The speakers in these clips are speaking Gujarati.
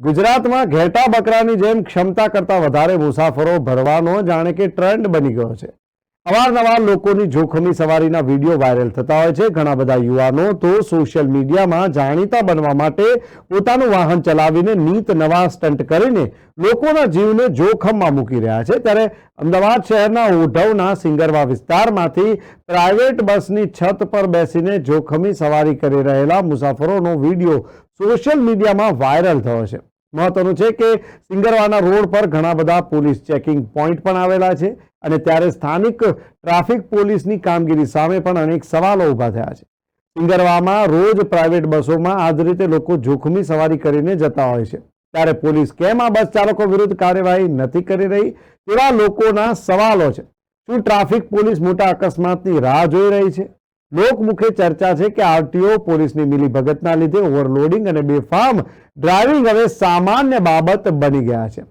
ગુજરાતમાં ઘેટા બકરાની જેમ ક્ષમતા કરતા વધારે મુસાફરો ભરવાનો જાણે કે ટ્રેન્ડ બની ગયો છે. અવારનવાર લોકોની જોખમી સવારીના વીડિયો વાયરલ થતા હોય છે. ઘણા બધા યુવાનો તો સોશિયલ મીડિયામાં જાણીતા બનવા માટે પોતાનું વાહન ચલાવીને નીત નવા સ્ટન્ટ કરીને લોકોના જીવને જોખમમાં મૂકી રહ્યા છે. ત્યારે અમદાવાદ શહેરના ઓઢવના સિંગરવા વિસ્તારમાંથી પ્રાઇવેટ બસની છત પર બેસીને જોખમી સવારી કરી રહેલા મુસાફરોનો વીડિયો સોશિયલ મીડિયામાં વાયરલ થયો છે. મહત્વનું છે કે સિંગરવાના રોડ પર ઘણા બધા પોલીસ ચેકિંગ પોઈન્ટ પણ આવેલા છે અને ત્યારે સ્થાનિક ટ્રાફિક પોલીસની કામગીરી સામે પણ અનેક સવાલો ઊભા થયા છે. સિંગરવામાં રોજ પ્રાઇવેટ બસોમાં આ જ રીતે લોકો જોખમી સવારી કરીને જતા હોય છે. ત્યારે પોલીસ કેમ આ બસ ચાલકો વિરુદ્ધ કાર્યવાહી નથી કરી રહી તેવા લોકોના સવાલો છે. શું ટ્રાફિક પોલીસ મોટા અકસ્માતની રાહ જોઈ રહી છે? લોકમુખે ચર્ચા છે કે આરટીઓ પોલીસની મિલીભગતના લીધે ઓવરલોડિંગ અને બેફામ ડ્રાઇવિંગ હવે સામાન્ય બાબત બની ગયા છે.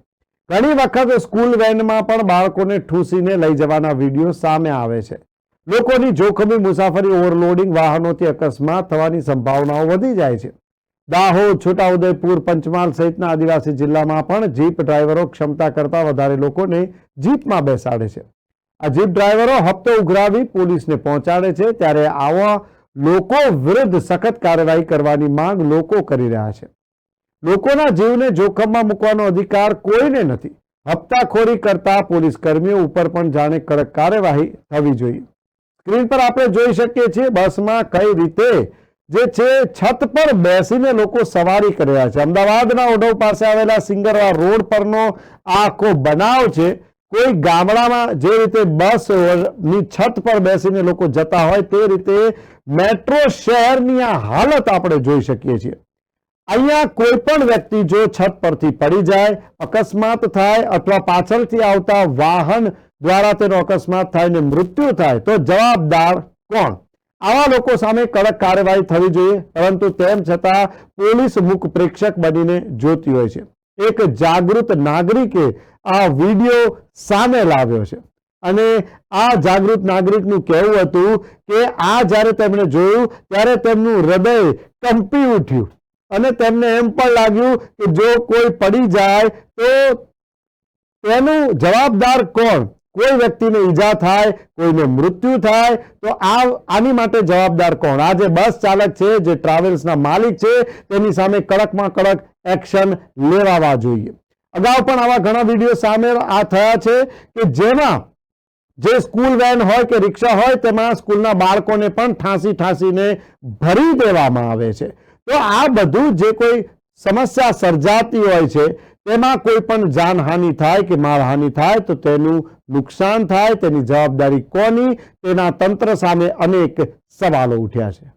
ઘણી વખત સ્કૂલ વેનમાં પણ બાળકોને ઠૂસીને લઈ જવાના વીડિયો સામે આવે છે. લોકોની જોખમી મુસાફરી, ઓવરલોડિંગ વાહનોથી અકસ્માત થવાની સંભાવનાઓ વધી જાય છે. દાહોદ, છોટાઉદેપુર, પંચમહાલ સહિતના આદિવાસી જિલ્લામાં પણ જીપ ડ્રાઈવરો ક્ષમતા કરતા વધારે લોકોને જીપમાં બેસાડે છે. આ જીપ ડ્રાઈવરો હપ્તો ઉઘરાવી પોલીસને પહોંચાડે છે ત્યારે આવા લોકો વિરુદ્ધ સખત કાર્યવાહી કરવાની માંગ લોકો કરી રહ્યા છે. લોકોના જીવને જોખમમાં મૂકવાનો અધિકાર કોઈને નથી. હપ્તાખોરી કરતા પોલીસ કર્મીઓ ઉપર પણ જાણે કડક કાર્યવાહી થવી જોઈએ. સ્ક્રીન પર આપણે જોઈ શકીએ છીએ બસમાં કઈ રીતે જે છે છત પર બેસીને લોકો સવારી કરી રહ્યા છે. અમદાવાદના ઓઢવ પાસે આવેલા સિંગરવા રોડ પરનો આખો બનાવ છે. કોઈ ગામડામાં જે રીતે બસની છત પર બેસીને લોકો જતા હોય તે રીતે મેટ્રો શહેરની આ હાલત આપણે જોઈ શકીએ છીએ. અહીંયા કોઈ પણ વ્યક્તિ જો છત પરથી પડી જાય, અકસ્માત થાય અથવા પાછળથી આવતા વાહન દ્વારા તેનો અકસ્માત થાય ને મૃત્યુ થાય, તો જવાબદાર કોણ? આવા લોકો સામે કડક કાર્યવાહી થવી જોઈએ, પરંતુ તેમ છતાં પોલીસ મુખ પ્રેક્ષક બનીને જોતી હોય છે. એક જાગૃત નાગરિકે આ વીડિયો સામે લાવ્યો છે. અને આ જાગૃત નાગરિકનું કહેવું હતું કે આ જ્યારે તેમણે જોયું, ત્યારે તેમનું હૃદય કંપી ઉઠ્યું. અને તેમને એમ પણ લાગ્યું કે જો કોઈ પડી જાય, તો તેનું જવાબદાર કોણ? કોઈ વ્યક્તિને ઈજા થાય, કોઈને મૃત્યુ થાય, તો આ, આની માટે જવાબદાર કોણ? આ જે બસ ચાલક છે, જે ટ્રાવેલ્સના માલિક છે, તેની સામે કડકમાં કડક એક્શન લેવાવા જોઈએ. અગાઉ પણ આવા ઘણા વીડિયો સામે આ થયા છે કે જેમાં જે સ્કૂલ વેન હોય કે રિક્ષા હોય, તેમાં સ્કૂલના બાળકોને પણ ઠાંસી ઠાંસીને ભરી દેવામાં આવે છે. તો આ બધું જે કોઈ સમસ્યા સર્જાતી હોય છે, તેમાં કોઈ પણ જાનહાનિ થાય કે માલહાનિ થાય, તો તેનું નુકસાન થાય, તેની જવાબદારી કોની, તેના તંત્ર સામે અનેક સવાલો ઉઠ્યા છે.